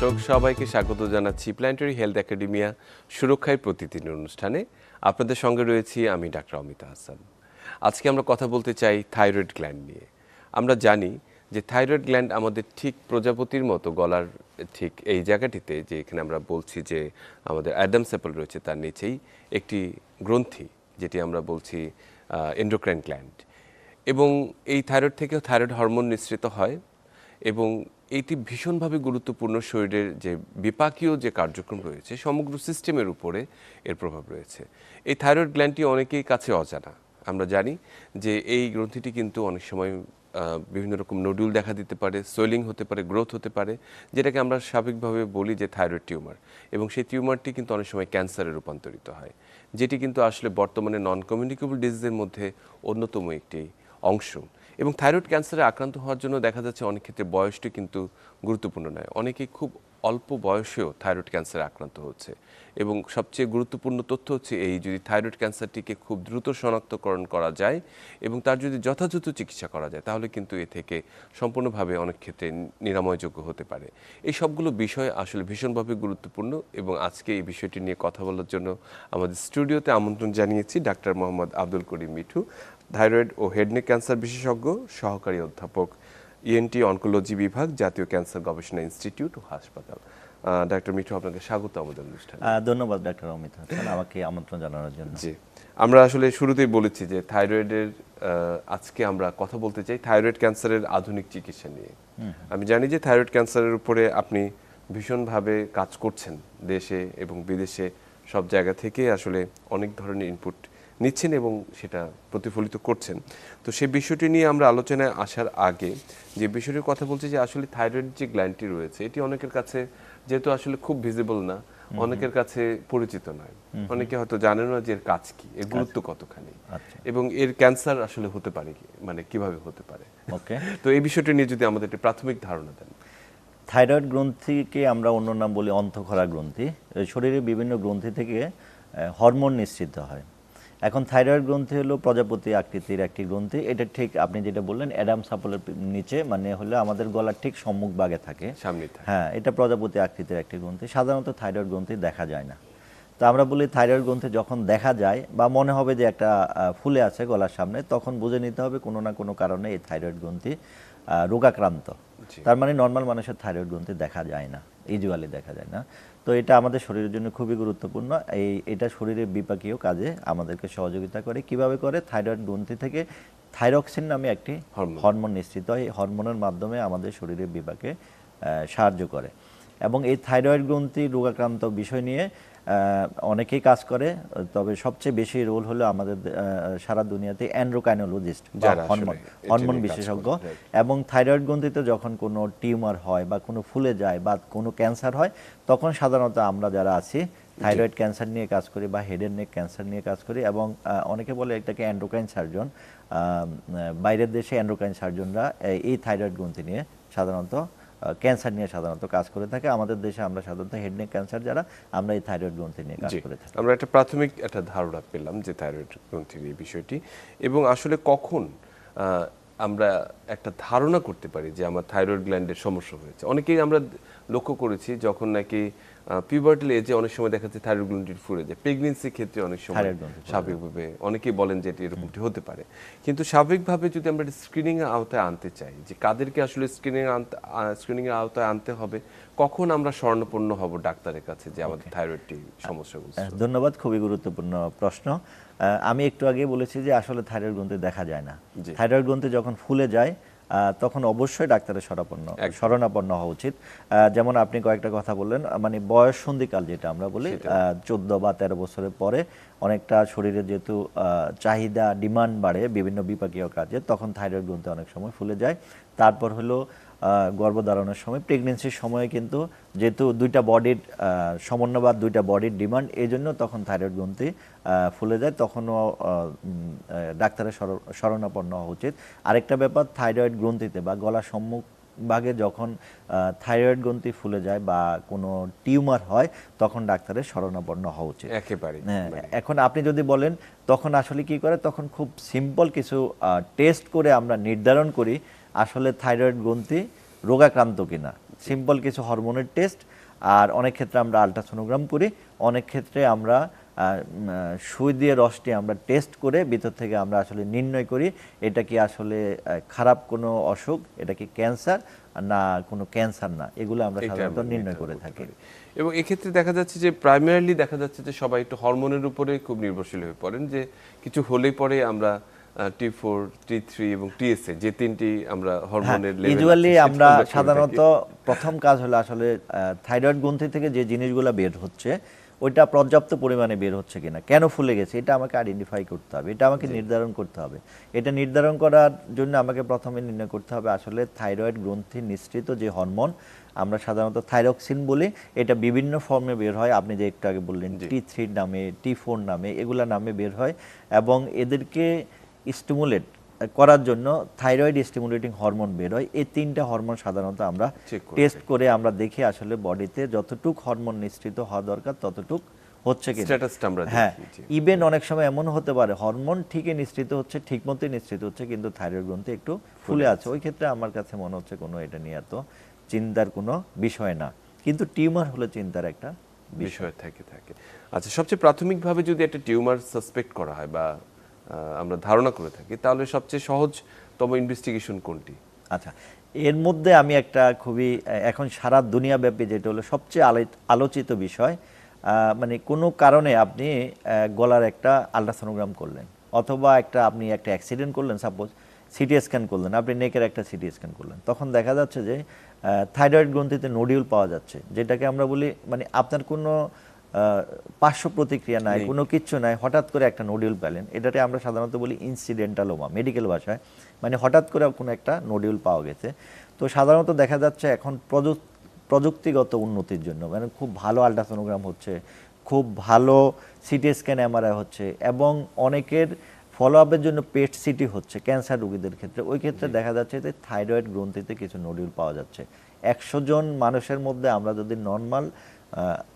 দর্শক, সবাইকে স্বাগত জানাচ্ছি প্ল্যান্টারি হেলথ একাডেমিয়া সুরক্ষায় প্রতিদিন অনুষ্ঠানে। আপনাদের সঙ্গে রয়েছি আমি ডাক্তার অমিতা হাসান। আজকে আমরা কথা বলতে চাই থাইরয়েড গ্ল্যান্ড নিয়ে। আমরা জানি যে থাইরয়েড গ্ল্যান্ড আমাদের ঠিক প্রজাপতির মতো গলার ঠিক এই জায়গাটিতে যে এখানে আমরা বলছি যে আমাদের অ্যাডাম সেপল রয়েছে তার নিচেই একটি গ্রন্থি যেটি আমরা বলছি এন্ডোক্রাইন গ্ল্যান্ড এবং এই থাইরয়েড থেকেও থাইরয়েড হরমোন নিঃসৃত হয় এবং এটি ভীষণভাবে গুরুত্বপূর্ণ শরীরের যে বিপাকীয় যে কার্যক্রম রয়েছে, সমগ্র সিস্টেমের উপরে এর প্রভাব রয়েছে। এই থাইরয়েড গ্ল্যান্ডটি অনেকেই কাছে অজানা। আমরা জানি যে এই গ্রন্থিটি কিন্তু অনেক সময় বিভিন্ন রকম নডুল দেখা দিতে পারে, সোয়েলিং হতে পারে, গ্রোথ হতে পারে, যেটাকে আমরা স্বাভাবিকভাবে বলি যে থাইরয়েড টিউমার। এবং সেই টিউমারটি কিন্তু অনেক সময় ক্যান্সারে রূপান্তরিত হয়, যেটি কিন্তু আসলে বর্তমানে নন কমিউনিকেবল ডিজিজের মধ্যে অন্যতম একটি অংশ। এবং থাইরয়েড ক্যান্সারে আক্রান্ত হওয়ার জন্য দেখা যাচ্ছে অনেক ক্ষেত্রে বয়সটি কিন্তু গুরুত্বপূর্ণ নয়। অনেকেই খুব অল্প বয়সেও থাইরয়েড ক্যান্সারে আক্রান্ত হচ্ছে। এবং সবচেয়ে গুরুত্বপূর্ণ তথ্য হচ্ছে এই, যদি থাইরয়েড ক্যান্সারটিকে খুব দ্রুত শনাক্তকরণ করা যায় এবং তার যদি যথাযথ চিকিৎসা করা যায়, তাহলে কিন্তু এ থেকে সম্পূর্ণভাবে অনেক ক্ষেত্রে নিরাময়যোগ্য হতে পারে। এই সবগুলো বিষয় আসলে ভীষণভাবে গুরুত্বপূর্ণ এবং আজকে এই বিষয়টি নিয়ে কথা বলার জন্য আমাদের স্টুডিওতে আমন্ত্রণ জানিয়েছি ডাক্তার মোহাম্মদ আব্দুল করিম মিঠু। থাইরয়েড ও হেডনেক ক্যান্সার বিশেষজ্ঞ সহকারী অধ্যাপক ইএনটি অনকোলজি বিভাগ জাতীয় ক্যান্সার গবেষণা ইনস্টিটিউট ও হাসপাতাল। ডাক্তার মিঠু আপনাকে স্বাগত আমাদের অনুষ্ঠানে। ধন্যবাদ ডাক্তার অমিত হাসান আমাকে আমন্ত্রণ জানানোর জন্য। জি আমরা আসলে শুরুতেই বলেছি যে থাইরয়েডের আজকে আমরা কথা বলতে চাই থাইরয়েড ক্যান্সারের আধুনিক চিকিৎসা নিয়ে। আমি জানি যে থাইরয়েড ক্যান্সারের উপরে আপনি ভীষণভাবে কাজ করছেন দেশে এবং বিদেশে সব জায়গা থেকে আসলে অনেক ধরনের ইনপুট নিচ্ছেন এবং সেটা প্রতিফলিত করছেন। তো সেই বিষয়টি নিয়ে আমরা আলোচনায় আসার আগে যে বিষয়টির কথা বলছি যে আসলে থাইরয়েড যে গ্ল্যান্ডটি রয়েছে এটি অনেকের কাছে যেহেতু আসলে খুব ভিজিবল না অনেকের কাছে পরিচিত নয়। অনেকে হয়তো জানে না যে এর কাজ কি এর গুরুত্ব কতখানি। আচ্ছা। এবং এর ক্যান্সার আসলে হতে পারে কি মানে কীভাবে হতে পারে। ওকে। তো এই বিষয়টি নিয়ে যদি আমাদের একটি প্রাথমিক ধারণা দেন। থাইরয়েড গ্রন্থিকে আমরা অন্য নাম বলি অন্তঃক্ষরা গ্রন্থি। শরীরের বিভিন্ন গ্রন্থি থেকে হরমোন নিঃসৃত হয়। এখন থাইরয়েড গ্রন্থি হলো প্রজাপতি আকৃতির একটি গ্রন্থি। এটা ঠিক আপনি যেটা বললেন অ্যাডাম সাপলের নিচে মানে হলো আমাদের গলার ঠিক সম্মুখ ভাগে থাকে। সামনে হ্যাঁ এটা প্রজাপতি আকৃতির একটি গ্রন্থি। সাধারণত থাইরয়েড গ্রন্থি দেখা যায় না। তো আমরা বলি থাইরয়েড গ্রন্থি যখন দেখা যায় বা মনে হবে যে একটা ফুলে আছে গলার সামনে তখন বুঝে নিতে হবে কোনো না কোনো কারণে এই থাইরয়েড গ্রন্থি রোগাক্রান্ত। তার মানে নর্মাল মানুষের থাইরয়েড গ্রন্থি দেখা যায় না ইউজুয়ালি দেখা যায় না। তো এটা আমাদের শরীরের জন্য খুবই গুরুত্বপূর্ণ। এই এটা শরীরের বিপাকীয় কাজে আমাদেরকে সহযোগিতা করে। কীভাবে করে? থাইরয়েড গ্রন্থি থেকে থাইরক্সিন নামে একটি হরমোন। নিশ্চিত হয়। এই হরমোনের মাধ্যমে আমাদের শরীরের বিপাকে সাহায্য করে। এবং এই থাইরয়েড গ্রন্থি রোগাক্রান্ত বিষয় নিয়ে অনেকেই কাজ করে তবে সবচেয়ে বেশি রোল হলো আমাদের সারা দুনিয়াতে অ্যান্ড্রোকাইনোলজিস্ট হরমোন বিশেষজ্ঞ। এবং থাইরয়েড গ্রন্থিতে যখন কোনো টিউমার হয় বা কোনো ফুলে যায় বা কোনো ক্যান্সার হয় তখন সাধারণত আমরা যারা আছি থাইরয়েড ক্যান্সার নিয়ে কাজ করি বা হেডের নেক ক্যান্সার নিয়ে কাজ করি এবং অনেকে বলে এটাকে অ্যান্ড্রোকাইন সার্জন বাইরের দেশে অ্যান্ড্রোকাইন সার্জনরা এই থাইরয়েড গ্রন্থি নিয়ে সাধারণত ক্যান্সার নিয়ে সাধারণত কাজ করে থাকে। আমাদের দেশে আমরা সাধারণত হেড নেক ক্যান্সার যারা আমরা এই থাইরয়েড গ্রন্থি নিয়ে কাজ করে থাকি। আমরা একটা প্রাথমিক একটা ধারণা পেলাম যে থাইরয়েড গ্রন্থির এই বিষয়টি। এবং আসলে কখন আহ, আমরা একটা ধারণা করতে পারি যে আমার থাইরয়েড গ্ল্যান্ডের সমস্যা হয়েছে? অনেকেই আমরা লক্ষ্য করেছি যখন নাকি পিউবার্টাল এজে অনেক সময় দেখা যাচ্ছে থাইরয়েড গ্ল্যান্ডটি ফুলে যায়। প্রেগনেন্সির ক্ষেত্রে অনেক সময় স্বাভাবিকভাবে অনেকেই বলেন যে এটি এরকমটি হতে পারে। কিন্তু স্বাভাবিকভাবে যদি আমরা স্ক্রিনিং এর আওতায় আনতে চাই যে কাদেরকে আসলে স্ক্রিনিং স্ক্রিনিং এর আওতায় আনতে হবে কখন আমরা স্বর্ণপন্ন হব ডাক্তারের কাছে যে আমাদের থাইরয়েডটি সমস্যাগুলো আহ, ধন্যবাদ খুবই গুরুত্বপূর্ণ প্রশ্ন। আমি একটু আগে বলেছি যে আসলে থাইরয়েড গ্রন্থি দেখা যায় না। থাইরয়েড গ্রন্থি যখন ফুলে যায় তখন অবশ্যই ডাক্তারের শরণাপন্ন। শরণাপন্ন হওয়া উচিত। যেমন আপনি কয়েকটা কথা বললেন মানে বয়স সন্ধিকাল যেটা আমরা বলি চোদ্দ বা তেরো বছরের পরে অনেকটা শরীরে যেহেতু চাহিদা ডিমান্ড বাড়ে বিভিন্ন বিপাকীয় কাজে তখন থাইরয়েড গ্রন্থি অনেক সময় ফুলে যায়। তারপর হলো গর্ভধারণের সময়। প্রেগনেন্সির সময়ে কিন্তু যেহেতু দুইটা বডির সমন্বয় বা দুইটা বডির ডিমান্ড এই জন্য তখন থাইরয়েড গ্রন্থি ফুলে যায়। তখনও ডাক্তারের শর- শরণাপন্ন হওয়া উচিত। আরেকটা ব্যাপার থাইরয়েড গ্রন্থিতে বা গলা সম্মুখ ভাগে যখন থাইরয়েড গ্রন্থি ফুলে যায় বা কোনো টিউমার হয় তখন ডাক্তারের শরণাপন্ন হওয়া উচিত। একেবারে হ্যাঁ, এখন আপনি যদি বলেন তখন আসলে কি করে? তখন খুব সিম্পল কিছু টেস্ট করে আমরা নির্ধারণ করি আসলে থাইরয়েড গ্রন্থি রোগাক্রান্ত কিনা। সিম্পল কিছু হরমোনের টেস্ট আর অনেক ক্ষেত্রে আমরা আলট্রাসোনোগ্রাম করি। অনেক ক্ষেত্রে আমরা সুই দিয়ে রসটি আমরা টেস্ট করে ভিতর থেকে আমরা আসলে নির্ণয় করি এটা কি আসলে খারাপ কোনো অসুখ এটা কি ক্যান্সার না কোনো ক্যান্সার না এগুলো আমরা সাধারণত নির্ণয় করে থাকি। এবং এক্ষেত্রে দেখা যাচ্ছে যে প্রাইমারিলি দেখা যাচ্ছে যে সবাই একটু হরমোনের উপরে খুব নির্ভরশীল হয়ে পড়েন যে কিছু হলেই পরে আমরা টি ফোর টি থ্রি এবং টিএসএ যে তিনটি আমরা হরমোনের ইউজুয়ালি আমরা সাধারণত প্রথম কাজ হলো আসলে থাইরয়েড গ্রন্থি থেকে যে জিনিসগুলো বের হচ্ছে ওইটা পর্যাপ্ত পরিমাণে বের হচ্ছে কিনা কেন ফুলে গেছে এটা আমাকে আইডেন্টিফাই করতে হবে এটা আমাকে নির্ধারণ করতে হবে। এটা নির্ধারণ করার জন্য আমাকে প্রথমে নির্ণয় করতে হবে আসলে থাইরয়েড গ্রন্থি নিঃসৃত যে হরমোন আমরা সাধারণত থাইরক্সিন বলি এটা বিভিন্ন ফর্মে বের হয় আপনি যে একটু আগে বললেন টি থ্রি নামে টি ফোর নামে এগুলা নামে বের হয় এবং এদেরকে স্টিমুলেট করার জন্য থাইরয়েড স্টিমুলেটিং হরমোন বের হয়। এই তিনটা হরমোন সাধারণত আমরা টেস্ট করে আমরা দেখি আসলে বডিতে যতটুক হরমোন নিঃসৃত হওয়া দরকার ততটুক হচ্ছে কি Status-টা আমরা হ্যাঁ ইভেন অনেক সময় এমন হতে পারে হরমোন ঠিকই নিঃসৃত হচ্ছে ঠিক মতোই নিঃসৃত হচ্ছে কিন্তু থাইরয়েড গ্রন্থি একটু ফুলে আছে। ওই ক্ষেত্রে আমার কাছে মনে হচ্ছে কোনো এটা নিয়ে এত চিন্তার কোনো বিষয় না। কিন্তু টিউমার হলো চিন্তার একটা বিষয়। থাকে থাকে। আচ্ছা সবচেয়ে প্রাথমিকভাবে যদি একটা টিউমার সাসপেক্ট করা হয় বা আমরা ধারণা করে থাকি, তাহলে সবচেয়ে সহজতম ইনভেস্টিগেশন কোনটি? আচ্ছা এর মধ্যে আমি একটা খুবই, এখন সারা দুনিয়াব্যাপী যেটা হলো সবচেয়ে আলো- আলোচিত বিষয় মানে কোনো কারণে আপনি গলার একটা আলট্রাসোনোগ্রাম করলেন, অথবা একটা আপনি একটা অ্যাক্সিডেন্ট করলেন সাপোজ সিটি স্ক্যান করলেন, আপনি নেকের একটা সিটি স্ক্যান করলেন, তখন দেখা যাচ্ছে যে থাইরয়েড গ্রন্থিতে নোডিউল পাওয়া যাচ্ছে, যেটাকে আমরা বলি মানে আপনার কোনো পার্শ্ব প্রতিক্রিয়া নাই কোনো কিচ্ছু নাই হঠাৎ করে একটা নোডিউল পেলেন। এটাতে আমরা সাধারণত বলি ইনসিডেন্টালোমা মেডিকেল ভাষায়। মানে হঠাৎ করে কোনো একটা নোডিউল পাওয়া গেছে। তো সাধারণত দেখা যাচ্ছে এখন প্রযুক্তি প্রযুক্তিগত উন্নতির জন্য। মানে খুব ভালো আলট্রাসোনোগ্রাম হচ্ছে খুব ভালো সিটি স্ক্যান এমআরআই হচ্ছে এবং অনেকের ফলো আপের জন্য পেট সিটি হচ্ছে ক্যান্সার রোগীদের ক্ষেত্রে। ওই ক্ষেত্রে দেখা যাচ্ছে যে থাইরয়েড গ্রন্থিতে কিছু নোডিউল পাওয়া যাচ্ছে। একশো জন মানুষের মধ্যে আমরা যদি নর্মাল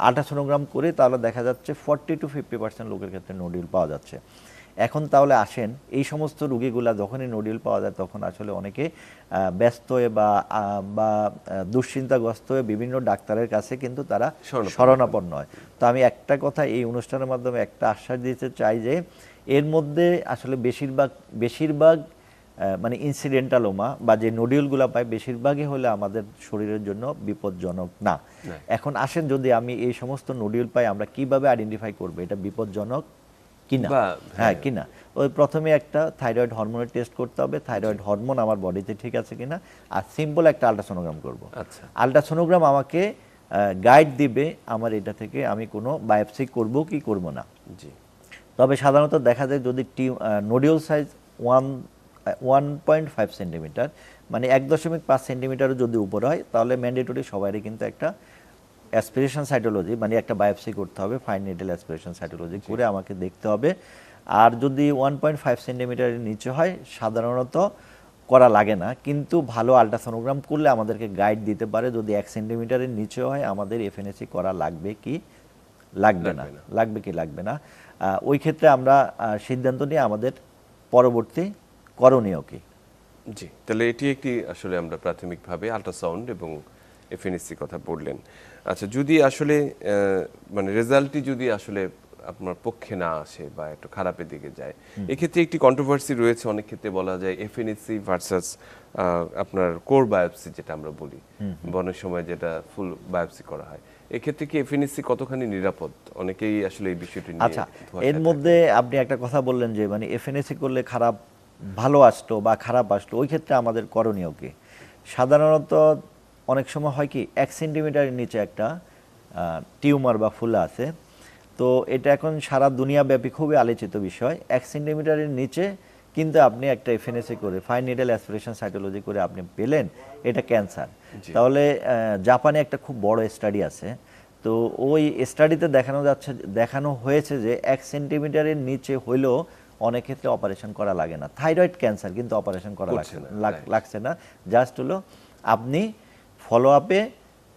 আলট্রাসোনোগ্রাম করে তাহলে দেখা যাচ্ছে ফর্টি টু ফিফটি পার্সেন্ট লোকের ক্ষেত্রে নোডিউল পাওয়া যাচ্ছে। এখন তাহলে আসেন এই সমস্ত রুগীগুলা যখনই নোডিউল পাওয়া যায় তখন আসলে অনেকে ব্যস্ত হয়ে বা বা দুশ্চিন্তাগ্রস্ত হয়ে বিভিন্ন ডাক্তারের কাছে কিন্তু তারা শরণাপন্ন শরণাপন্ন হয়। তো আমি একটা কথা এই অনুষ্ঠানের মাধ্যমে একটা আশ্বাস দিতে চাই যে এর মধ্যে আসলে বেশিরভাগ বেশিরভাগ মানে ইনসিডেন্টালোমা বা যে নডিউলগুলো পাই বেশিরভাগই হলে আমাদের শরীরের জন্য বিপজ্জনক না। এখন আসেন যদি আমি এই সমস্ত নডিউল পাই আমরা কীভাবে আইডেন্টিফাই করব এটা বিপজ্জনক কিনা? বা- হ্যাঁ কিনা? ওই প্রথমে একটা থাইরয়েড হরমোনের টেস্ট করতে হবে। থাইরয়েড হরমোন আমার বডিতে ঠিক আছে কিনা? আর সিম্পল একটা আলট্রাসোনোগ্রাম করব। আচ্ছা। আলট্রাসোনোগ্রাম আমাকে গাইড দিবে আমার এটা থেকে আমি কোনো বায়োপসি করব কি করব না। জি। তবে সাধারণত দেখা যায় যদি টি nodule size one one point five centimetre মানে এক দশমিক পাঁচ সেন্টিমিটারও যদি উপরে হয় তাহলে ম্যান্ডেটরি সবারই কিন্তু একটা অ্যাসপিরেশন সাইটোলজি মানে একটা বায়োপসি করতে হবে ফাইন নিডেল অ্যাসপিরেশন সাইটোলজি করে আমাকে দেখতে হবে। আর যদি ওয়ান পয়েন্ট ফাইভ সেন্টিমিটারের নিচে হয় সাধারণত করা লাগে না কিন্তু ভালো আলট্রাসোনোগ্রাম করলে আমাদেরকে গাইড দিতে পারে। যদি এক সেন্টিমিটারের নিচে হয় আমাদের এফএনএসি করা লাগবে কি? লাগবে না। লাগবে কি? লাগবে না। ওই ক্ষেত্রে আমরা সিদ্ধান্ত নিয়ে আমাদের পরবর্তী করণীয় কি? জি তাহলে এটি একটি আসলে আমরা প্রাথমিকভাবে আল্ট্রাসাউন্ড এবং এফএনএসসি কথা বললেন। আচ্ছা যদি আসলে মানে রেজাল্টটি যদি আসলে আপনার পক্ষে না আসে বা একটু খারাপের দিকে যায় এক্ষেত্রে একটি কন্ট্রোভার্সি রয়েছে অনেক ক্ষেত্রে বলা যায় এফএনএসসি ভার্সাস আপনার কোর বায়োপসি যেটা আমরা বলি। বা অনেক সময় যেটা ফুল বায়োপসি করা হয়। এক্ষেত্রে কি এফএনএসসি কতখানি নিরাপদ? অনেকেই আসলে এই বিষয়টি নিয়ে আচ্ছা এর মধ্যে আপনি একটা কথা বললেন যে মানে এফএনএসি করলে খারাপ ভালো আসলো বা খারাপ আসলো ওই ক্ষেত্রে আমাদের করণীয় কি? সাধারণত অনেক সময় হয় কি এক সেন্টিমিটারের নিচে একটা টিউমার বা ফুলা আছে। তো এটা এখন সারা দুনিয়াব্যাপী খুবই আলোচিত বিষয়। এক সেন্টিমিটারের নিচে কিন্তু আপনি একটা এফএনএসি করে ফাইন নিডেল অ্যাসপিরেশন সাইটোলজি করে আপনি পেলেন এটা ক্যান্সার তাহলে জাপানে একটা খুব বড় স্টাডি আছে। তো ওই স্টাডিতে দেখানো যাচ্ছে দেখানো হয়েছে যে এক সেন্টিমিটারের নিচে হইলেও অনেক ক্ষেত্রে অপারেশন করা লাগে না। থাইরয়েড ক্যান্সার কিন্তু অপারেশন করা লাগছে. লাগছে না। জাস্ট হলো আপনি ফলো আপে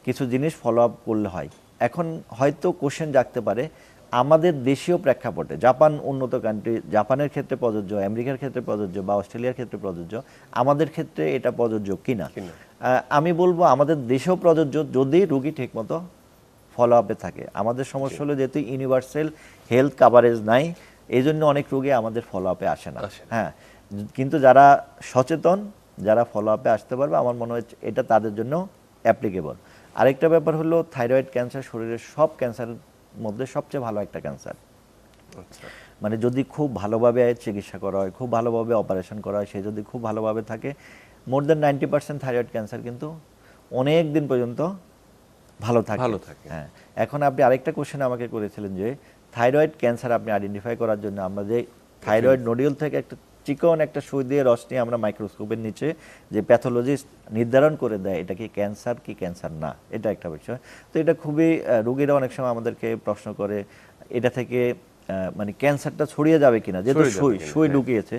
কিছু জিনিস ফলো আপ করলে হয়। এখন হয়তো কোশ্চেন জাগতে পারে আমাদের দেশীয় প্রেক্ষাপটে জাপান উন্নত কান্ট্রি জাপানের ক্ষেত্রে প্রযোজ্য আমেরিকার ক্ষেত্রে প্রযোজ্য বা অস্ট্রেলিয়ার ক্ষেত্রে প্রযোজ্য আমাদের ক্ষেত্রে এটা প্রযোজ্য কিনা? আমি বলব আমাদের দেশেও প্রযোজ্য যদি রুগী ঠিকমতো ফলো আপে থাকে। আমাদের সমস্যা হলো যেহেতু ইউনিভার্সাল হেলথ কাভারেজ নাই এই জন্য অনেক রোগী আমাদের ফলো আপে আসে না। হ্যাঁ কিন্তু যারা সচেতন যারা ফলো আপে আসতে পারবে আমার মনে হয় এটা তাদের জন্য অ্যাপ্লিকেবল আরেকটা ব্যাপার হলো থাইরয়েড ক্যান্সার শরীরের সব ক্যান্সারের মধ্যে সবচেয়ে ভালো একটা ক্যান্সার আচ্ছা। মানে যদি খুব ভালোভাবে চিকিৎসা করা হয় খুব ভালোভাবে অপারেশন করা হয় সে যদি খুব ভালোভাবে থাকে more than ninety percent thyroid cancer কিন্তু অনেক দিন পর্যন্ত ভালো থাকে। ভালো থাকে। হ্যাঁ এখন আপনি আরেকটা কোশ্চেন আমাকে করেছিলেন যে থাইরয়েড ক্যান্সার আপনি আইডেন্টিফাই করার জন্য আমরা যে থাইরয়েড নোডিউল থেকে একটা চিকন একটা সুই দিয়ে রস নিয়ে আমরা মাইক্রোস্কোপের নিচে যে প্যাথোলজিস্ট নির্ধারণ করে দেয় এটা কি ক্যান্সার কি ক্যান্সার না এটা একটা বিষয়। তো এটা খুবই রুগীরা অনেক সময় আমাদেরকে প্রশ্ন করে এটা থেকে মানে ক্যান্সারটা ছড়িয়ে যাবে কিনা যেহেতু সুই সুই হ্যাঁ। ঢুকিয়েছে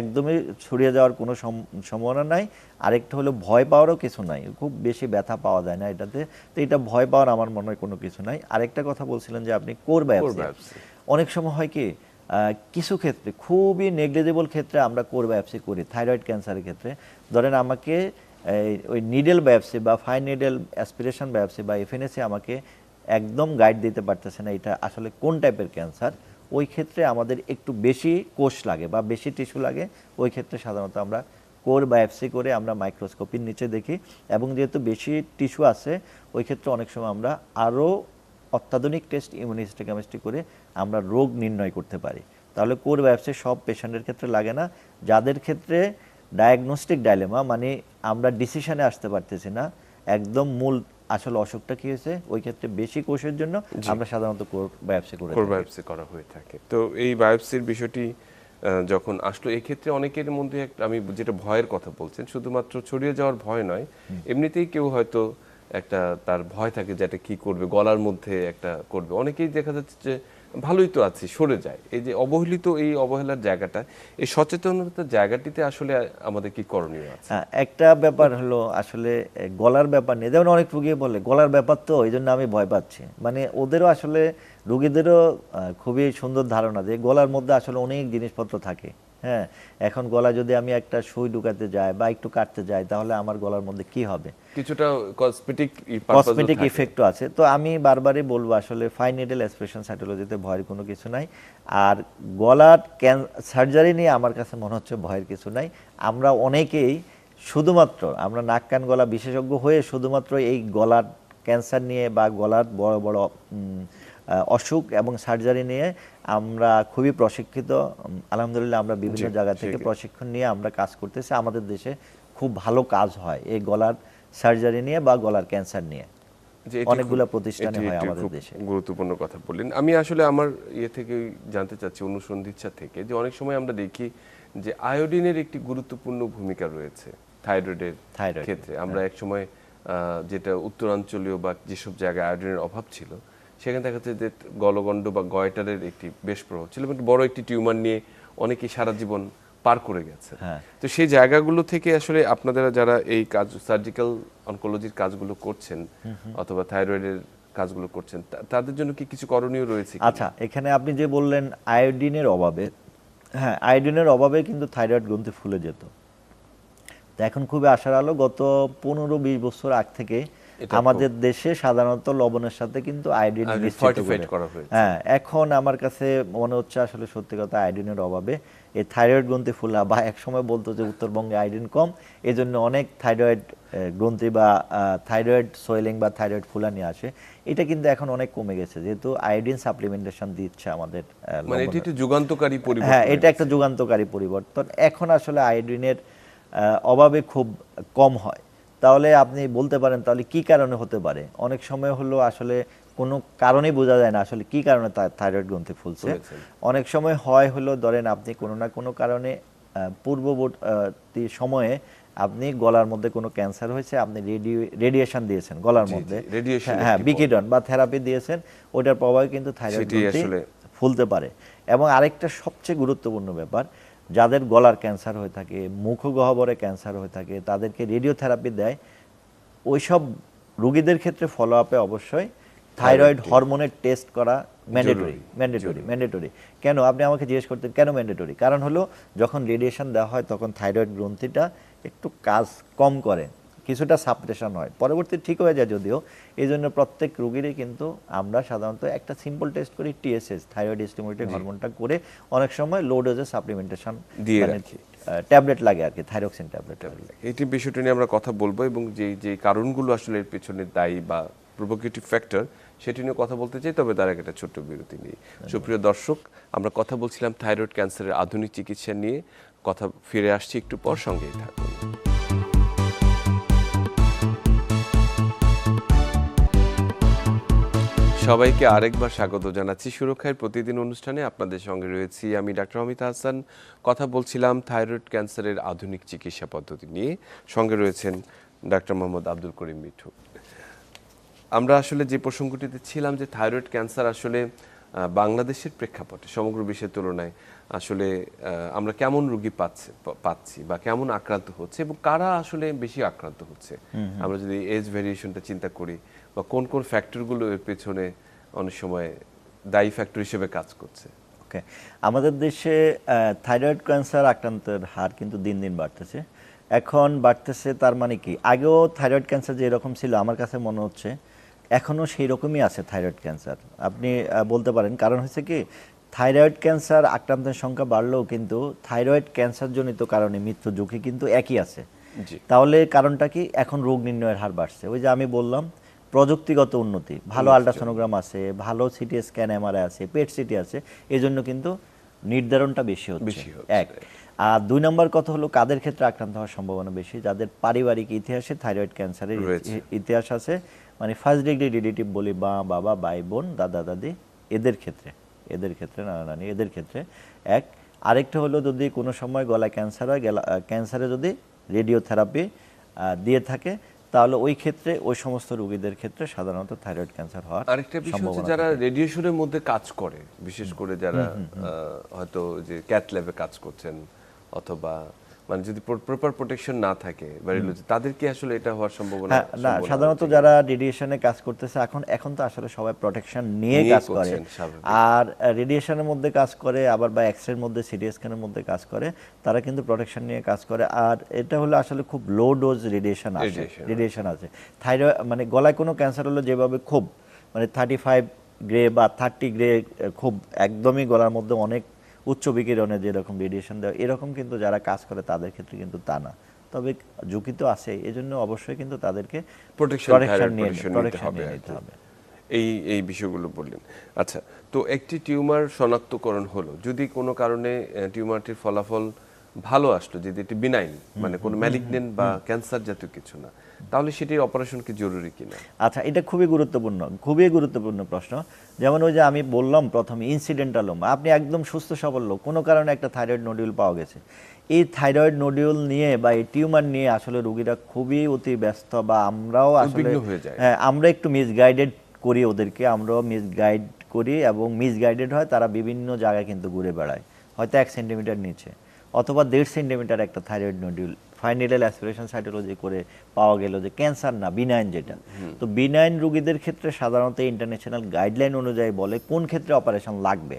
একদমই ছড়িয়ে যাওয়ার কোনো সম্ভাবনা নাই। আরেকটা হলো ভয় পাওয়ারও কিছু নাই খুব বেশি ব্যথা পাওয়া যায় না এটাতে তো এটা ভয় পাওয়ার আমার মনে হয় কোনো কিছু নাই। আরেকটা কথা বলছিলেন যে আপনি কোর বায়োপসি। অনেক সময় হয় কি কিছু ক্ষেত্রে খুবই নেগলিজেবল ক্ষেত্রে আমরা কোর বায়োপসি করি থাইরয়েড ক্যান্সারের ক্ষেত্রে। ধরেন আমাকে ওই নিডেল বায়োপসি বা ফাইন নিডেল অ্যাসপিরেশন বায়োপসি বা এফএনএসি আমাকে একদম গাইড দিতে পারতেছে না এটা আসলে কোন টাইপের ক্যান্সার ওই ক্ষেত্রে আমাদের একটু বেশি কোষ লাগে বা বেশি টিস্যু লাগে, ওই ক্ষেত্রে সাধারণত আমরা কোর বায়োপসি করে আমরা মাইক্রোস্কোপির নিচে দেখি এবং যেহেতু বেশি টিস্যু আছে, ওই ক্ষেত্রে অনেক সময় আমরা আরও অত্যাধুনিক টেস্ট ইমিউনিস্টোকেমিস্ট্রি করে আমরা রোগ নির্ণয় করতে পারি। তাহলে কোর বায়োপসি সব পেশেন্টের ক্ষেত্রে লাগে না। যাদের ক্ষেত্রে ডায়াগনস্টিক ডাইলেমা মানে আমরা ডিসিশনে আসতে পারতেছি না, একদম মূল আসলে অসুখটা কি হয়েছে? ওই ক্ষেত্রে বেশি কোষের জন্য আমরা সাধারণত কোর বায়োপসি করে কোর। বায়োপসি করা হয়ে থাকে। তো এই বায়োপসির বিষয়টি যখন আসলো এক্ষেত্রে অনেকের মধ্যে একটা আমি যেটা ভয়ের কথা বলছেন শুধুমাত্র ছড়িয়ে যাওয়ার ভয় নয় এমনিতেই কেউ হয়তো একটা তার ভয় থাকে যে এটা কি করবে গলার মধ্যে একটা করবে। অনেকেই দেখা যাচ্ছে যে ভালোই তো আছি, সরে যায়। এই যে অবহেলিত এই অবহেলার জায়গাটা, এই সচেতনতার জায়গাটিতে আসলে আমাদের কি করণীয় আছে? হ্যাঁ একটা ব্যাপার হলো আসলে গলার ব্যাপার নেই যেমন অনেক রুগী বলে, গলার ব্যাপার তো, এই জন্য আমি ভয় পাচ্ছি। মানে ওদেরও আসলে, রুগীদেরও খুবই সুন্দর ধারণা যে গলার মধ্যে আসলে অনেক জিনিসপত্র থাকে। হ্যাঁ এখন গলা যদি আমি একটা সুই ঢুকাতে যাই বা একটু কাটতে যাই তাহলে আমার গলার মধ্যে কি হবে? কিছুটা কসমেটিক কসমেটিক ইফেক্টও আছে। তো আমি বারবারই বলব আসলে ফাইন নিডেল এক্সপ্রেশন সাইটোলজিতে ভয়ের কোনো কিছু নাই। আর গলার ক্যান সার্জারি নিয়ে আমার কাছে মনে হচ্ছে ভয়ের কিছু নাই। আমরা অনেকেই শুধুমাত্র আমরা নাক কান গলা বিশেষজ্ঞ হয়ে শুধুমাত্র এই গলার ক্যান্সার নিয়ে বা গলার বড় বড় অসুখ এবং সার্জারি নিয়ে আমরা খুবই প্রশিক্ষিত আলহামদুলিল্লাহ আমরা বিভিন্ন জায়গা থেকে প্রশিক্ষণ নিয়ে আমরা কাজ করতেছি। আমাদের দেশে খুব ভালো কাজ হয় এই গলার সার্জারি নিয়ে বা গলার ক্যান্সার নিয়ে। যে এটি প্রতিষ্ঠানে হয় আমাদের দেশে। গুরুত্বপূর্ণ কথা বললেন। আমি আসলে আমার ইয়ে থেকে জানতে চাচ্ছি অনুসন্ধিচ্ছা থেকে যে অনেক সময় আমরা দেখি যে আয়োডিনের একটি গুরুত্বপূর্ণ ভূমিকা রয়েছে থাইরয়েডের থাইরয়েড, ক্ষেত্রে। আমরা এক সময় আহ, যেটা উত্তরাঞ্চলীয় বা যেসব জায়গায় আয়োডিনের অভাব ছিল সেখানে দেখা যাচ্ছে যে গলগণ্ড বা গয়টারের একটি বেশ প্রভাব ছিল এবং বড় একটি টিউমার নিয়ে অনেকেই সারা জীবন পার করে গেছে। হ্যাঁ। তো সেই জায়গাগুলো থেকে আসলে আপনারা যারা এই কাজ সার্জিক্যাল অনকোলজির কাজগুলো করছেন অথবা থাইরয়েডের কাজগুলো করছেন তাদের জন্য কি কিছু করণীয় রয়েছে আচ্ছা এখানে আপনি যে বললেন আয়োডিনের অভাবে হ্যাঁ আয়োডিনের অভাবে কিন্তু থাইরয়েড গ্রন্থি ফুলে যেত। তো এখন খুবই আশার আলো গত পনেরো বিশ বছর আগ থেকে আমাদের দেশে সাধারণত লবণের সাথে কিন্তু আয়োডিন আয়োডিন মিশ্রিত করা। হয়েছে। হ্যাঁ এখন আমার কাছে মনে হচ্ছে আসলে সত্যি কথা আয়োডিনের অভাবে। এই থাইরয়েড গ্রন্থি ফুলা বা এক সময় বলতো যে উত্তরবঙ্গে আয়োডিন কম এই জন্য অনেক থাইরয়েড গ্রন্থি বা থাইরয়েড সোয়েলিং বা থাইরয়েড ফুলানি আসে। এটা কিন্তু এখন অনেক কমে গেছে যেহেতু আয়োডিন সাপ্লিমেন্টেশন দিচ্ছে আমাদের মানে এটি লবণে। একটি যুগান্তকারী পরিবর্তন হ্যাঁ এটা একটা যুগান্তকারী পরিবর্তন। এখন আসলে আয়োডিনের আহ, অভাবে খুব কম হয়। তাহলে আপনি বলতে পারেন তাহলে কি কারণে হতে পারে? অনেক সময় হলো আসলে কোনো কারণেই বোঝা যায় না আসলে কি কারণে থাইরয়েড গ্রন্থি ফুলছে। অনেক সময় হয় হলো ধরেন আপনি কোনো না কোনো কারণে পূর্ববর্তী সময়ে আপনি গলার মধ্যে কোনো ক্যান্সার হয়েছে আপনি রেডিও রেডিয়েশন দিয়েছেন গলার মধ্যে। হ্যাঁ বিকিডন বা থেরাপি দিয়েছেন ওটার প্রভাবে কিন্তু থাইরয়েড ফুলতে পারে। এবং আরেকটা সবচেয়ে গুরুত্বপূর্ণ ব্যাপার যাদের গলার ক্যান্সার হয়ে থাকে মুখগহ্বরে ক্যান্সার হয়ে থাকে তাদেরকে রেডিওথেরাপি দেয়। ওইসব রুগীদের ক্ষেত্রে ফলো আপে অবশ্যই থাইরয়েড হরমোনের টেস্ট করা ম্যান্ডেটরি ম্যান্ডেটরি ম্যান্ডেটরি কেন? আপনি আমাকে জিজ্ঞেস করতেন কেন ম্যান্ডেটরি কারণ হলো যখন রেডিয়েশন দেওয়া হয় তখন থাইরয়েড গ্রন্থিটা একটু কাজ কম করে। কিছুটা সাপ্রেশন হয়। পরবর্তী ঠিক হয়ে যায় যদিও এই জন্য প্রত্যেক রোগীরই কিন্তু আমরা সাধারণত একটা সিম্পল টেস্ট করি টিএসএস থাইরয়েড স্টিমুলেটিং হরমোনটা করে অনেক সময় লো ডোজে সাপ্লিমেন্টেশন দিয়ে রাখি। ট্যাবলেট লাগে আর কি থাইরক্সিন ট্যাবলেট লাগে। এটি বিষয়টি নিয়ে আমরা কথা বলব এবং যে যে কারণগুলো আসলে এর পেছনে দায়ী বা প্রভোকেটিভ ফ্যাক্টর সেটি নিয়ে কথা বলতে চাই তবে তার আগে একটা ছোট্ট বিরতি নিয়ে সুপ্রিয় দর্শক আমরা কথা বলছিলাম থাইরয়েড ক্যান্সারের আধুনিক চিকিৎসা নিয়ে কথা ফিরে আসছি একটু পর সঙ্গেই থাকুন। সবাইকে আরেকবার স্বাগত জানাচ্ছি সুরক্ষার প্রতিদিন অনুষ্ঠানে। আপনাদের সঙ্গে রয়েছি আমি ডাক্তার অমিত হাসান। কথা বলছিলাম থাইরয়েড ক্যান্সারের আধুনিক চিকিৎসা পদ্ধতি নিয়ে। সঙ্গে রয়েছেন ডাক্তার মোহাম্মদ আব্দুল করিম মিঠু। আমরা আসলে যে প্রসঙ্গটিতে ছিলাম যে থাইরয়েড ক্যান্সার আসলে বাংলাদেশের প্রেক্ষাপটে সমগ্র বিশ্বের তুলনায় আসলে আহ, আমরা কেমন রোগী পাচ্ছি পাচ্ছি বা কেমন আক্রান্ত হচ্ছে এবং কারা আসলে বেশি আক্রান্ত হচ্ছে। আমরা যদি এজ ভেরিয়েশনটা চিন্তা করি বা কোন কোন ফ্যাক্টরগুলো এর পেছনে অনেক সময় দায়ী ফ্যাক্টর হিসেবে কাজ করছে? ওকে আমাদের দেশে থাইরয়েড ক্যান্সার আক্রান্তের হার কিন্তু দিন দিন বাড়তেছে। এখন বাড়তেছে তার মানে কি? আগেও থাইরয়েড ক্যান্সার যে এরকম ছিল আমার কাছে মনে হচ্ছে এখনও সেই রকমই আছে থাইরয়েড ক্যান্সার আপনি বলতে পারেন কারণ হচ্ছে কি থাইরয়েড ক্যান্সার আক্রান্তের সংখ্যা বাড়লেও কিন্তু থাইরয়েড ক্যান্সারজনিত কারণে মৃত্যু ঝুঁকি কিন্তু একই আছে। তাহলে কারণটা কি? এখন রোগ নির্ণয়ের হার বাড়ছে। ওই যে আমি বললাম প্রযুক্তিগত উন্নতি। ভালো আলট্রাসোনোগ্রাম আছে ভালো সিটি স্ক্যান এমআরআই আছে পেট সিটি আছে এই জন্য কিন্তু নির্ধারণটা বেশি হচ্ছে। এক। আর দুই নম্বর কথা হলো কাদের ক্ষেত্রে আক্রান্ত হওয়ার সম্ভাবনা বেশি? যাদের পারিবারিক ইতিহাসে থাইরয়েড ক্যান্সারের ইতিহাস আছে মানে ফার্স্ট ডিগ্রি রিলেটিভ বলি মা বাবা ভাই বোন দাদা দাদি এদের ক্ষেত্রে এদের ক্ষেত্রে নানা নানি এদের ক্ষেত্রে। এক। আরেকটা হলো যদি কোনো সময় গলায় ক্যান্সার হয় গেলা ক্যান্সারে যদি রেডিওথেরাপি দিয়ে থাকে তাহলে ওই ক্ষেত্রে ওই সমস্ত রোগীদের ক্ষেত্রে সাধারণত থাইরয়েড ক্যান্সার হওয়ার আরেকটা বিষয় হচ্ছে যারা রেডিয়েশনের মধ্যে কাজ করে বিশেষ করে যারা হয়তো যে ক্যাথ ল্যাবে কাজ করছেন অথবা মানে যদি প্রপার প্রোটেকশন না থাকে তাদের কি আসলে এটা হওয়ার সম্ভাবনা হ্যাঁ না সাধারণত যারা রেডিয়েশনে কাজ করতেছে এখন এখন তো আসলে সবাই প্রোটেকশন নিয়ে নিয়ে কাজ করে। আর রেডিয়েশনের মধ্যে কাজ করে আবার বা এক্সরের মধ্যে সিটি স্ক্যানের মধ্যে কাজ করে তারা কিন্তু প্রোটেকশন নিয়ে কাজ করে। আর এটা হলো আসলে খুব লো ডোজ রেডিয়েশন আছে রেডিয়েশন আছে থাইরয়েড মানে গলায় কোনো ক্যান্সার হলো যেভাবে খুব মানে থার্টি ফাইভ গ্রে বা থার্টি গ্রে খুব একদমই গলার মধ্যে অনেক উচ্চ বিকিরণে যেরকম রেডিয়েশন দেওয়া এরকম কিন্তু যারা কাজ করে তাদের ক্ষেত্রে কিন্তু তা না। তবে ঝুঁকি তো আছে এই জন্য অবশ্যই কিন্তু তাদেরকে protection নিয়ে নিতে। হবে এই এই বিষয়গুলো বললেন। আচ্ছা তো একটি টিউমার শনাক্তকরণ হলো যদি কোনো কারণে টিউমারটির ফলাফল ভালো আসলো যদি এটি বিনাইন মানে কোনো ম্যালিগনেন্ট বা ক্যান্সার জাতীয় কিছু না তাহলে সেটির অপারেশন কি জরুরি কিনা? আচ্ছা এটা খুবই গুরুত্বপূর্ণ খুবই গুরুত্বপূর্ণ প্রশ্ন। যেমন ওই যে আমি বললাম প্রথমে ইনসিডেন্টাল আপনি একদম সুস্থ সবল লোক কোনো কারণে একটা থাইরয়েড নোডিউল পাওয়া গেছে। এই থাইরয়েড নোডিউল নিয়ে বা এই টিউমার নিয়ে আসলে রোগীরা খুবই অতি ব্যস্ত বা আমরাও আসলে হ্যাঁ আমরা একটু মিসগাইডেড করি ওদেরকে আমরাও মিসগাইড করি এবং মিসগাইডেড হয় তারা বিভিন্ন জায়গায় কিন্তু ঘুরে বেড়ায় হয়তো এক সেন্টিমিটার নিচে অথবা দেড় সেন্টিমিটার একটা thyroid nodule final aspiration cytology করে পাওয়া গেল যে ক্যান্সার না বিনাইন যেটা। তো বিনাইন রোগীদের ক্ষেত্রে সাধারণত ইন্টারন্যাশনাল গাইডলাইন অনুযায়ী বলে কোন ক্ষেত্রে অপারেশন লাগবে।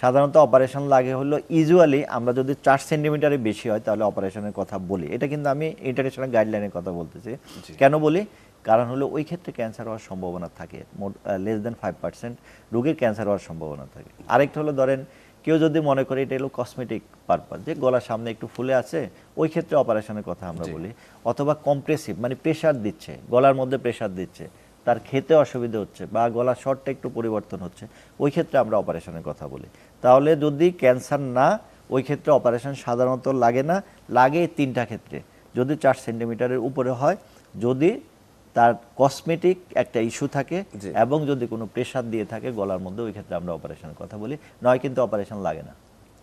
সাধারণত অপারেশন লাগে হলো ইউজুয়ালি আমরা যদি চার সেন্টিমিটারে বেশি হয় তাহলে অপারেশনের কথা বলি। এটা কিন্তু আমি ইন্টারন্যাশনাল গাইডলাইনের কথা বলতেছি। কেন বলি? কারণ হলো ওই ক্ষেত্রে ক্যান্সার হওয়ার সম্ভাবনা থাকে। মোট লেস দেন ফাইভ পার্সেন্ট রোগীর ক্যান্সার হওয়ার সম্ভাবনা থাকে। আরেকটা হলো ধরেন কেউ যদি মনে করে এটা হলো কসমেটিক পারপাস যে গলার সামনে একটু ফুলে আছে ওই ক্ষেত্রে অপারেশনের কথা আমরা বলি। অথবা কম্প্রেসিভ মানে প্রেশার দিচ্ছে গলার মধ্যে প্রেশার দিচ্ছে তার খেতে অসুবিধা হচ্ছে বা গলার শর্টটা একটু পরিবর্তন হচ্ছে ওই ক্ষেত্রে আমরা অপারেশনের কথা বলি। তাহলে যদি ক্যান্সার না ওই ক্ষেত্রে অপারেশন সাধারণত লাগে না লাগে তিনটা ক্ষেত্রে। যদি চার সেন্টিমিটারের উপরে হয় যদি তার কসমেটিক একটা ইস্যু থাকে এবং যদি কোনো প্রেশার দিয়ে থাকে গলার মধ্যে ওই ক্ষেত্রে আমরা অপারেশনের কথা বলি। নয় কিন্তু অপারেশন লাগে না।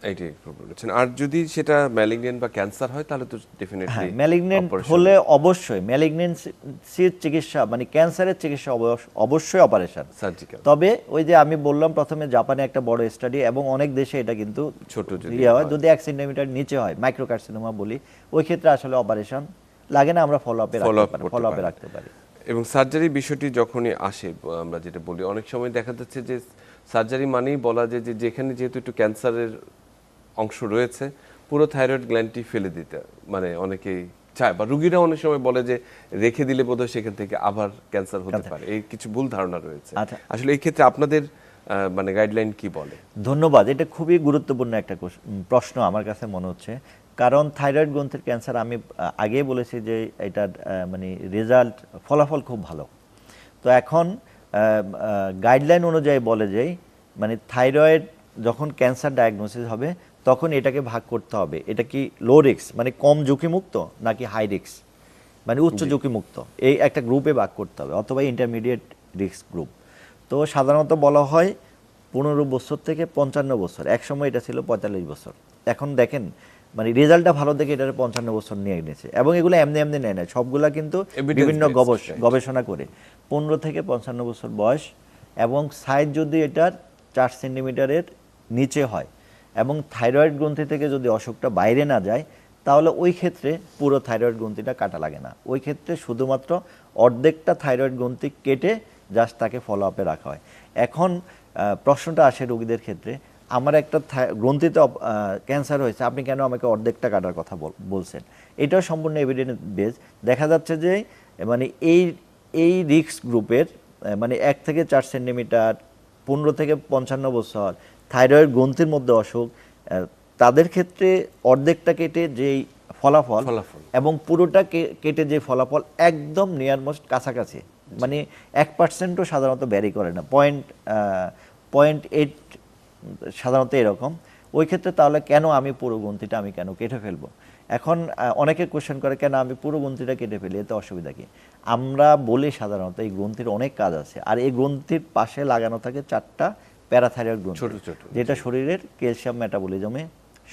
এইটাই বলেছেন। আর যদি সেটা ম্যালিগনেন্ট বা ক্যান্সার হয় তাহলে তো ডেফিনেটলি ম্যালিগনেন্ট হলে অবশ্যই। ম্যালিগনেন্সির চিকিৎসা মানে ক্যান্সারের চিকিৎসা অবশ্য- অবশ্যই অপারেশন সার্জিক্যাল তবে ওই যে আমি বললাম প্রথমে জাপানে একটা বড় স্টাডি এবং অনেক দেশে এটা কিন্তু ছোট যদি ইয়ে হয়। হয়। যদি এক সেন্টিমিটার নিচে হয় মাইক্রোকার্সিনোমা বলি ওই ক্ষেত্রে আসলে অপারেশন লাগে না আমরা ফলো আপে ফলো আপে রাখতে পারি। এবং সার্জারি বিষয়টি যখনই আসে আমরা যেটা বলি অনেক সময় দেখা যাচ্ছে যে সার্জারি মানেই বলা যায় যে যেখানে যেহেতু একটু ক্যান্সারের অংশ রয়েছে পুরো থাইরয়েড গ্ল্যান্ডটি ফেলে দিতে মানে অনেকেই চায় বা রুগীরা অনেক সময় বলে যে রেখে দিলে বোধহয় সেখান থেকে আবার ক্যান্সার হতে পারে এই কিছু ভুল ধারণা রয়েছে। আচ্ছা। আসলে এই ক্ষেত্রে আপনাদের আহ, মানে গাইডলাইন কি বলে? ধন্যবাদ এটা খুবই গুরুত্বপূর্ণ একটা প্রশ্ন আমার কাছে মনে হচ্ছে। কারণ থাইরয়েড গ্রন্থের ক্যান্সার আমি আগে বলেছি যে এটার মানে রেজাল্ট ফলাফল খুব ভালো। তো এখন গাইডলাইন অনুযায়ী বলে যে মানে থাইরয়েড যখন ক্যান্সার ডায়াগনোসিস হবে তখন এটাকে ভাগ করতে হবে। এটা কি লো রিক্স মানে কম ঝুঁকিমুক্ত নাকি হাই রিক্স মানে উচ্চ ঝুঁকিমুক্ত। এই একটা গ্রুপে ভাগ করতে হবে অথবা ইন্টারমিডিয়েট রিস্ক গ্রুপ তো সাধারণত বলা হয় পনেরো বছর থেকে পঞ্চান্ন বছর। এক সময় এটা ছিল পঁয়তাল্লিশ বছর। এখন দেখেন মানে রেজাল্টটা ভালো দেখে এটা পঞ্চান্ন বছর নিয়ে নিয়েছে। এবং এগুলো এমনি এমনি নেয় না সবগুলা কিন্তু বিভিন্ন গবেষ- গবেষণা করে। পনেরো থেকে পঞ্চান্ন বছর বয়স এবং সাইজ যদি এটার চার সেন্টিমিটারের নিচে হয় এবং থাইরয়েড গ্রন্থি থেকে যদি অসুখটা বাইরে না যায় তাহলে ওই ক্ষেত্রে পুরো থাইরয়েড গ্রন্থিটা কাটা লাগে না। ওই ক্ষেত্রে শুধুমাত্র অর্ধেকটা থাইরয়েড গ্রন্থি কেটে জাস্ট তাকে ফলো আপে রাখা হয়। এখন প্রশ্নটা আসে রোগীদের ক্ষেত্রে আমার একটা থাই- গ্রন্থিতে ক্যান্সার হয়েছে আপনি কেন আমাকে অর্ধেকটা কাটার কথা বলছেন? এটাও সম্পূর্ণ এভিডেন্স বেস দেখা যাচ্ছে যে মানে এই এই রিস্ক গ্রুপের মানে এক থেকে চার সেন্টিমিটার পনেরো থেকে পঞ্চান্ন বছর থাইরয়েড গ্রন্থির মধ্যে অসুখ তাদের ক্ষেত্রে অর্ধেকটা কেটে যেই ফলাফল ফলাফল। এবং পুরোটা কেটে যে ফলাফল একদম নিয়ারমোস্ট কাছাকাছি। মানে এক পার্সেন্টও সাধারণত ব্যারি করে না। পয়েন্ট পয়েন্ট এইট সাধারণত এরকম। ওই ক্ষেত্রে তাহলে কেন আমি পুরো গ্রন্থিটা আমি কেন কেটে ফেলব? এখন অনেকে কোশ্চেন করে কেন আমি পুরো গ্রন্থিটা কেটে ফেলি? এতে অসুবিধা কি? আমরা বলি সাধারণত এই গ্রন্থির অনেক কাজ আছে। আর এই গ্রন্থির পাশে লাগানো থাকে চারটা প্যারাথাইরয়েড গ্রন্থি। ছোট ছোট। যেটা শরীরের ক্যালসিয়াম মেটাবলিজমে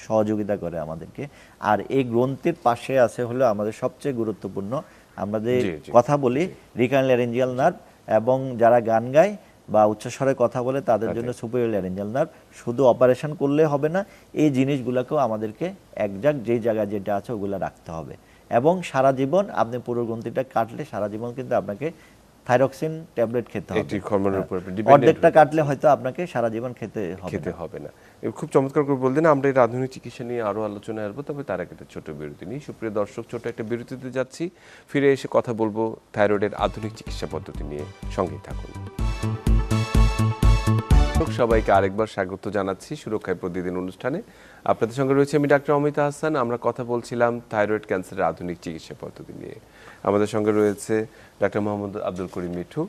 সহযোগিতা করে আমাদেরকে। আর এই গ্রন্থির পাশে আছে হলো আমাদের সবচেয়ে গুরুত্বপূর্ণ আমাদের জি, জি। কথা বলি রিকান ল্যারেঞ্জিয়াল নার্ভ এবং যারা গান গায় বা উচ্চস্বরে কথা বলে তাদের জন্য সুপিরিয়র ল্যারেঞ্জিয়াল নার্ভ শুধু অপারেশন করলে হবে না এই জিনিসগুলোকেও আমাদেরকে একজাক্ট যেই জায়গায় যেটা আছে ওগুলো রাখতে হবে। এবং সারা জীবন আপনি পুরো গ্রন্থিটা কাটলে সারা জীবন কিন্তু আপনাকে থাইরক্সিন ট্যাবলেট খেতে হবে। একটি হরমোনের উপর আপনি হ্যাঁ। dependent অর্ধেকটা কাটলে হয়তো আপনাকে সারা জীবন খেতে হবে খেতে হবে না। খুব চমৎকার করে বললেন আমরা এর আধুনিক চিকিৎসা নিয়ে আরও আলোচনায় আসব তবে তার আগে একটা ছোট বিরতি নিই। সুপ্রিয় দর্শক ছোট একটা বিরতিতে যাচ্ছি। ফিরে এসে কথা বলব থাইরয়েডের আধুনিক চিকিৎসা পদ্ধতি নিয়ে। সঙ্গেই থাকুন। দর্শক, সবাইকে আরেকবার স্বাগত জানাচ্ছি সুরক্ষায় প্রতিদিন অনুষ্ঠানে। আপনাদের সঙ্গে রয়েছে আমি ডাক্তার অমিতা হাসান। আমরা কথা বলছিলাম থাইরয়েড ক্যান্সারের আধুনিক চিকিৎসা পদ্ধতি নিয়ে। আমাদের সঙ্গে রয়েছে ডাক্তার মোহাম্মদ আব্দুল করিম মিঠু।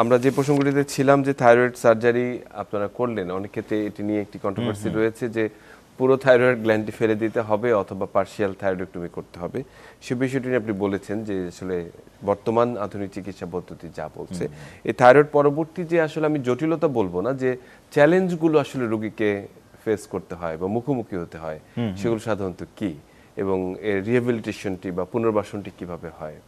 আমরা যে প্রসঙ্গটিতে ছিলাম যে থাইরয়েড সার্জারি আপনারা করলেন অনেক ক্ষেত্রে এটি নিয়ে একটি কন্ট্রোভার্সি রয়েছে যে পুরো থাইরয়েড গ্ল্যান্ডটি ফেলে দিতে হবে অথবা পার্শিয়াল থাইরয়েডক্টমি করতে হবে। সে বিষয়টি নিয়ে আপনি বলেছেন যে আসলে বর্তমান আধুনিক চিকিৎসা পদ্ধতি যা বলছে। এই থাইরয়েড পরবর্তী যে আসলে আমি জটিলতা বলব না যে চ্যালেঞ্জগুলো আসলে রোগীকে ফেস করতে হয় বা মুখোমুখি হতে হয় সেগুলো সাধারণত কি এবং এর রিহ্যাবিলিটেশনটি বা পুনর্বাসনটি কীভাবে হয়?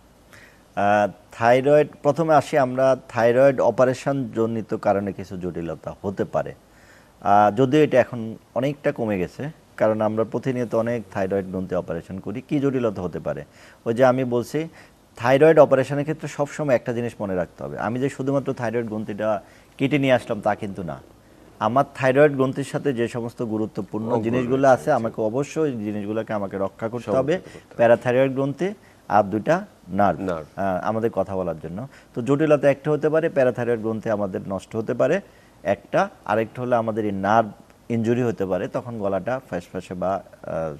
থাইরয়েড প্রথমে আসি আমরা থাইরয়েড অপারেশন জনিত কারণে কিছু জটিলতা হতে পারে। যদিও এটা এখন অনেকটা কমে গেছে কারণ আমরা প্রতিনিয়ত অনেক থাইরয়েড গ্রন্থি অপারেশন করি। কি জটিলতা হতে পারে? ওই যে আমি বলছি থাইরয়েড অপারেশনের ক্ষেত্রে সবসময় একটা জিনিস মনে রাখতে হবে। আমি যে শুধুমাত্র থাইরয়েড গ্রন্থিটা কেটে নিয়ে আসলাম তা কিন্তু না। আমার থাইরয়েড গ্রন্থির সাথে যে সমস্ত গুরুত্বপূর্ণ জিনিসগুলো আছে আমাকে অবশ্যই জিনিসগুলোকে আমাকে রক্ষা করতে হবে। প্যারাথাইরয়েড গ্রন্থি আর দুইটা নার্ভ আমাদের কথা বলার জন্য। তো জটিলতা একটা হতে পারে প্যারাথাইরয়েড গ্রন্থি আমাদের নষ্ট হতে পারে। একটা আরেকটা হলো আমাদের এই নার্ভ ইনজুরি হতে পারে তখন গলাটা ফ্যাসফ্যাসে বা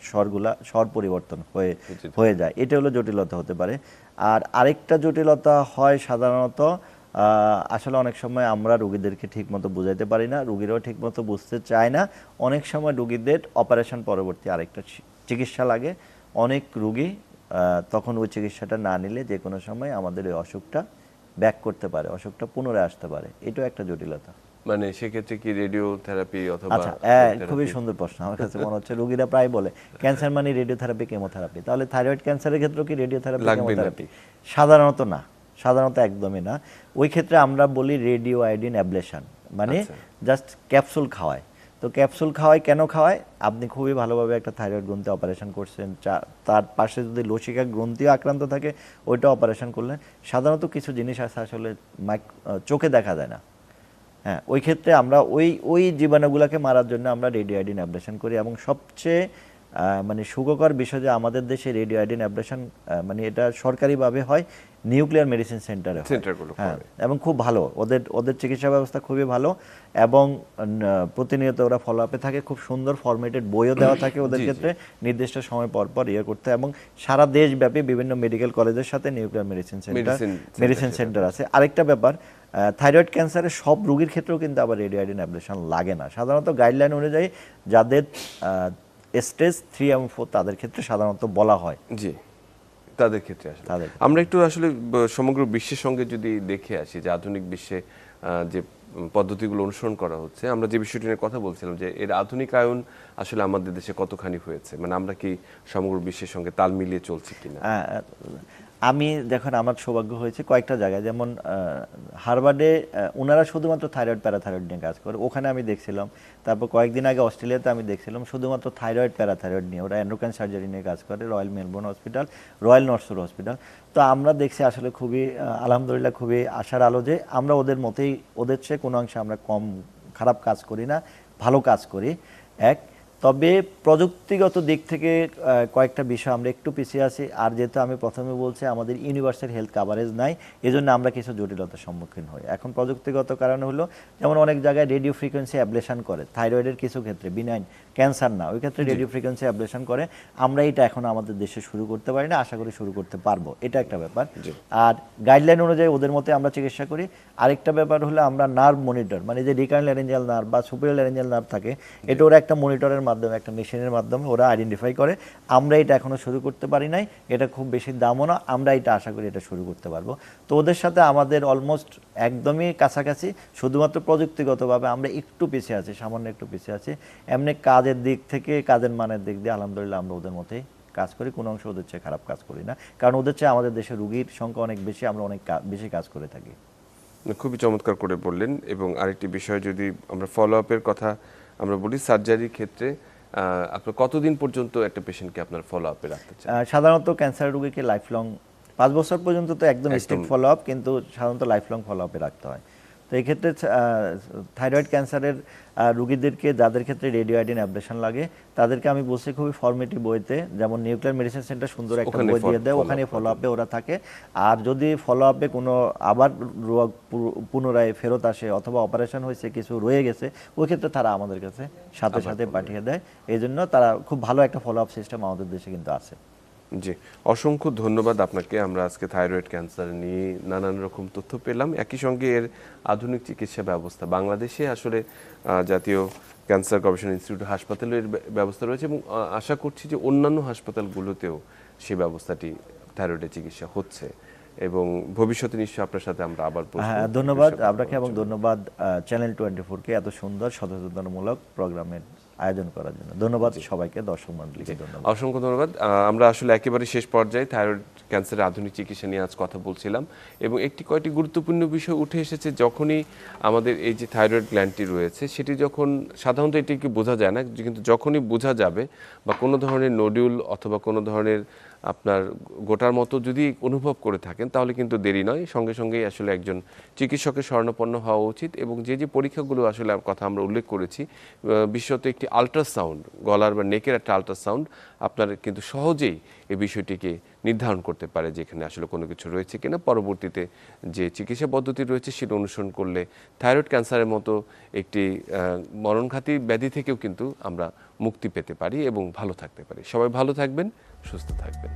স্বরগুলা স্বর পরিবর্তন হয়ে হয়ে যায়। এটা হলো জটিলতা হতে পারে। আর আরেকটা জটিলতা হয় সাধারণত আসলে অনেক সময় আমরা রুগীদেরকে ঠিকমতো বুঝাইতে পারি না রুগীরাও ঠিকমতো বুঝতে চায় না। অনেক সময় রুগীদের অপারেশন পরবর্তী আরেকটা চিকিৎসা লাগে। অনেক রুগী তখন ওই চিকিৎসাটা না নিলে যে কোনো সময় আমাদের ওই অসুখটা ব্যাক করতে পারে অসুখটা পুনরায় আসতে পারে। এটাও একটা জটিলতা। মানে সেক্ষেত্রে কি রেডিও থেরাপি অথবা আচ্ছা খুবই সুন্দর প্রশ্ন আমার কাছে মনে হচ্ছে রোগীরা প্রায় বলে ক্যান্সার মানে রেডিওথেরাপি কেমোথেরাপি তাহলে থাইরয়েড ক্যান্সারের ক্ষেত্রে কি রেডিওথেরাপি লাগবে কেমোথেরাপি সাধারণত না সাধারণত একদমই না। ওই ক্ষেত্রে আমরা বলি রেডিও আয়োডিন অ্যাবলেশন মানে আচ্ছা। জাস্ট ক্যাপসুল খাওয়ায়। তো ক্যাপসুল খাওয়ায় কেন খাওয়ায়? আপনি খুবই ভালোভাবে একটা থাইরয়েড গ্রন্থি অপারেশন করছেন তার পাশে যদি লসিকা গ্রন্থিও আক্রান্ত থাকে ওইটা অপারেশন করলেন। সাধারণত কিছু জিনিস আছে আসলে মাইক চোখে দেখা যায় না। হ্যাঁ ওই ক্ষেত্রে আমরা ওই ওই জীবাণুগুলোকে মারার জন্য আমরা রেডিওআইডিন অ্যাবলেশন করি এবং সবচেয়ে মানে সুখকর বিষয় যে আমাদের দেশে রেডিওআইডিন অ্যাবলেশন মানে এটা সরকারিভাবে হয় নিউক্লিয়ার মেডিসিন সেন্টারে সেন্টারগুলো হ্যাঁ এবং খুব ভালো। ওদের ওদের চিকিৎসা ব্যবস্থা খুবই ভালো এবং প্রতিনিয়ত ওরা ফলো আপে থাকে খুব সুন্দর ফরম্যাটেড বইও দেওয়া থাকে ওদের। ক্ষেত্রে নির্দিষ্ট সময় পর পর ইয়ে করতে এবং সারা দেশব্যাপী বিভিন্ন মেডিকেল কলেজের সাথে nuclear medicine centre medicine centre আছে। আরেকটা ব্যাপার থাইরয়েড ক্যান্সারের সব রোগীর ক্ষেত্রেও কিন্তু আবার রেডিওআইডিন অ্যাবলেশন লাগে না। সাধারণত গাইডলাইন অনুযায়ী যাদের স্টেজ থ্রি এবং ফোর তাদের ক্ষেত্রে সাধারণত বলা হয়। জি তাদের ক্ষেত্রে আসলে। আমরা একটু আসলে সমগ্র বিশ্বের সঙ্গে যদি দেখে আসি যে আধুনিক বিশ্বে যে পদ্ধতিগুলো অনুসরণ করা হচ্ছে আমরা যে বিষয়টি নিয়ে কথা বলছিলাম যে এর আধুনিকায়ন আসলে আমাদের দেশে কতখানি হয়েছে? মানে আমরা কি সমগ্র বিশ্বের সঙ্গে তাল মিলিয়ে চলছি কিনা? আমি দেখুন, আমার সৌভাগ্য হয়েছে কয়েকটা জায়গায়। যেমন হারবার্ডে ওনারা শুধুমাত্র থাইরয়েড, প্যারাথাইরয়েড নিয়ে কাজ করে। ওখানে আমি দেখছিলাম। তারপর কয়েকদিন আগে অস্ট্রেলিয়াতে আমি দেখছিলাম, শুধুমাত্র থাইরয়েড, প্যারাথাইরয়েড নিয়ে। ওরা অ্যান্ড্রোক্যান সার্জারি নিয়ে কাজ করে, royal Melbourne hospital, royal north shore hospital. তো আমরা দেখছি আসলে খুবই আলহামদুলিল্লাহ খুবই আশার আলো যে আমরা ওদের মতেই, ওদের চেয়ে কোনো অংশে আমরা কম খারাপ কাজ করি না, ভালো কাজ করি। এক তবে প্রযুক্তিগত দিক থেকে কয়েকটা বিষয় আমরা একটু পিছিয়ে আছি। আর যেহেতু আমি প্রথমে বলছি, আমাদের ইউনিভার্সাল হেলথ কাভারেজ নাই, এজন্য আমরা কিছু জটিলতার সম্মুখীন হই। এখন প্রযুক্তিগত কারণ হলো, যেমন অনেক জায়গায় রেডিও ফ্রিকোয়েন্সি অ্যাবলেশন করে থাইরয়েডের কিছু ক্ষেত্রে বিনাইন ক্যান্সার না ওই ক্ষেত্রে রেডিও ফ্রিকোয়েন্সি অ্যাবলেশন করে। আমরা এটা এখন আমাদের দেশে শুরু করতে পারি না আশা করি শুরু করতে পারব। এটা একটা ব্যাপার। আর গাইডলাইন অনুযায়ী ওদের মতে আমরা চিকিৎসা করি। আরেকটা ব্যাপার হলো আমরা নার্ভ মনিটর মানে যে রিকার্ন ল্যারেঞ্জিয়াল নার্ভ বা সুপিরিয়র ল্যারেঞ্জিয়াল নার্ভ থাকে এটা ওরা একটা মনিটরের মাধ্যমে একটা মেশিনের মাধ্যমে ওরা আইডেন্টিফাই করে। আমরা এটা এখনও শুরু করতে পারি নাই এটা খুব বেশি দামও না আমরা এটা আশা করি এটা শুরু করতে পারব। তো ওদের সাথে আমাদের অলমোস্ট একদমই কাছাকাছি শুধুমাত্র প্রযুক্তিগতভাবে আমরা একটু পিছিয়ে আছি সামান্য একটু পিছিয়ে আছি এমনি কাজের দিক থেকে কাজের মানের দিক দিয়ে আলহামদুলিল্লাহ আমরা ওদের মতেই কাজ করি। কোনো অংশ ওদের চেয়ে খারাপ কাজ করি না। কারণ ওদের চেয়ে আমাদের দেশে রুগীর সংখ্যা অনেক বেশি আমরা অনেক বেশি কাজ করে থাকি। খুবই চমৎকার করে বললেন এবং আরেকটি বিষয় যদি আমরা ফলো আপের কথা আমরা বলি সার্জারির ক্ষেত্রে আপনার কতদিন পর্যন্ত একটা পেশেন্টকে আপনার ফলো আপে রাখতে চান? সাধারণত ক্যান্সার রোগীকে লাইফ লং পাঁচ বছর পর্যন্ত তো একদম একদম। স্ট্রিক্ট ফলো আপ কিন্তু সাধারণত লাইফ লং ফলো আপে রাখতে হয়। তো এই ক্ষেত্রে থাইরয়েড ক্যান্সারের রুগীদেরকে যাদের ক্ষেত্রে রেডিওআইডিন অ্যাবলেশন লাগে তাদেরকে আমি বলছি খুবই ফর্মেটিভ বইতে যেমন নিউক্লিয়ার মেডিসিন সেন্টার সুন্দর একটা বই দিয়ে দেয় ওখানে ফলো আপে ওরা থাকে। আর যদি ফলো আপে কোনো আবার রোগ পুনরায় ফেরত আসে অথবা অপারেশন হয়েছে কিছু রয়ে গেছে ওই ক্ষেত্রে তারা আমাদের কাছে সাথে সাথে পাঠিয়ে দেয়। এই জন্য তারা খুব ভালো একটা ফলো আপ সিস্টেম আমাদের দেশে কিন্তু আছে। জি অসংখ্য ধন্যবাদ আপনাকে। আমরা আজকে থাইরয়েড ক্যান্সার নিয়ে নানান রকম তথ্য পেলাম। একই সঙ্গে এর আধুনিক চিকিৎসা ব্যবস্থা। বাংলাদেশে আসলে জাতীয় ক্যান্সার গবেষণা ইনস্টিটিউট হাসপাতালের ব্য- ব্যবস্থা রয়েছে এবং আশা করছি যে অন্যান্য হাসপাতালগুলোতেও সেই ব্যবস্থাটি থাইরয়েডের চিকিৎসা হচ্ছে এবং ভবিষ্যতে নিশ্চয়ই আপনার সাথে আমরা আবার হ্যাঁ ধন্যবাদ আপনাকে এবং। ধন্যবাদ চ্যানেল টোয়েন্টি ফোরকে এত সুন্দর সচেতনমূলক প্রোগ্রামের আয়োজন করার জন্য। ধন্যবাদ সবাইকে দর্শক মন্ডলীকে ধন্যবাদ। অসংখ্য ধন্যবাদ। আমরা আসলে একেবারে শেষ পর্যায়ে থাইরয়েড ক্যান্সারের আধুনিক চিকিৎসা নিয়ে আজ কথা বলছিলাম এবং একটি কয়টি গুরুত্বপূর্ণ বিষয় উঠে এসেছে যখনই আমাদের এই যে থাইরয়েড গ্ল্যান্ডটি রয়েছে সেটি যখন সাধারণত এটিকে বোঝা যায় না কিন্তু যখনই বোঝা যাবে বা কোনো ধরনের নোডিউল অথবা কোনো ধরনের আপনার গোটার মতো যদি অনুভব করে থাকেন, তাহলে কিন্তু দেরি নয়। সঙ্গে সঙ্গেই আসলে একজন চিকিৎসকের স্বর্ণপন্ন হওয়া উচিত এবং যে যে পরীক্ষাগুলো আসলে কথা আমরা উল্লেখ করেছি বিশেষত একটি আল্ট্রাসাউন্ড, গলার বা নেকের একটা আল্ট্রাসাউন্ড, আপনার কিন্তু সহজেই এই বিষয়টিকে নির্ধারণ করতে পারে যে এখানে আসলে কোনো কিছু রয়েছে কিনা। পরবর্তীতে যে চিকিৎসা পদ্ধতি রয়েছে, সেটা অনুসরণ করলে থাইরয়েড ক্যান্সারের মতো একটি মরণঘাতী ব্যাধি থেকেও কিন্তু আমরা মুক্তি পেতে পারি এবং ভালো থাকতে পারি। সবাই ভালো থাকবেন। সুস্থ থাকবেন।